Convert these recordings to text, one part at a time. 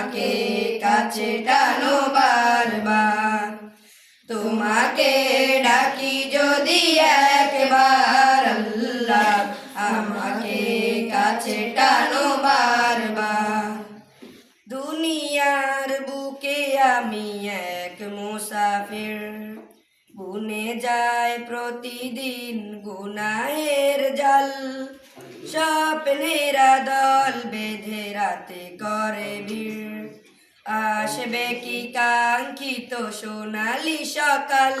আমাকে কাছে টানো বারবার। তোমাকে ডাকি যদি একবার আল্লাহ আমাকে কাছে টানো বারবার। দুনিয়ার বুকে আমি এক মুসাফির। বুনে যায় প্রতিদিন গুনাহের জাল। স্বপ্নেরা দল বেঁধে রাতে করে ভিড়। আসবে কি কাঙ্ক্ষিত সোনালি সকাল?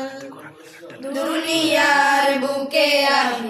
দুনিয়ার বুকে আমি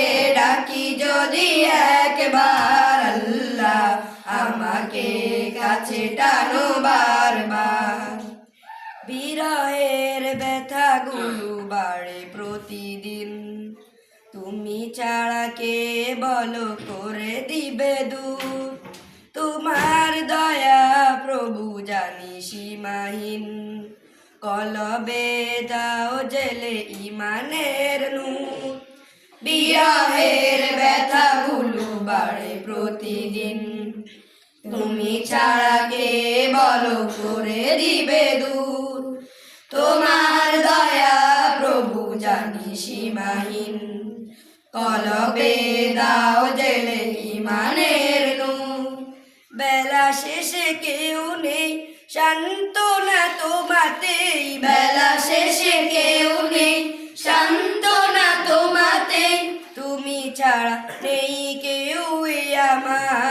আমাকে কাছে টানো বারবার। বিরহের ব্যথা ব্যথাগুলো বাড়ে প্রতিদিন। তুমি ছাড়া কে বলো করে দিবে দূর তোমার দয়া প্রভু জানি সীমাহীন। কলবে দাও জেলে ইমানের নূর। বিরহের ব্যথাগুলো বাড়ে প্রতিদিন। তুমি ছাড়া কে বলো করে দিবে দূর? তোমার দয়া প্রভু জানি সীমাহীন। কলবে দাও জেলে ইমানের নূর। বেলা শেষে কেউ নেই, সান্ত্বনা তোমাতেই বেলা শেষে কেউ নেই, সান্ত্বনা তোমাতেই তুমি ছাড়া নেই কেউ আমার।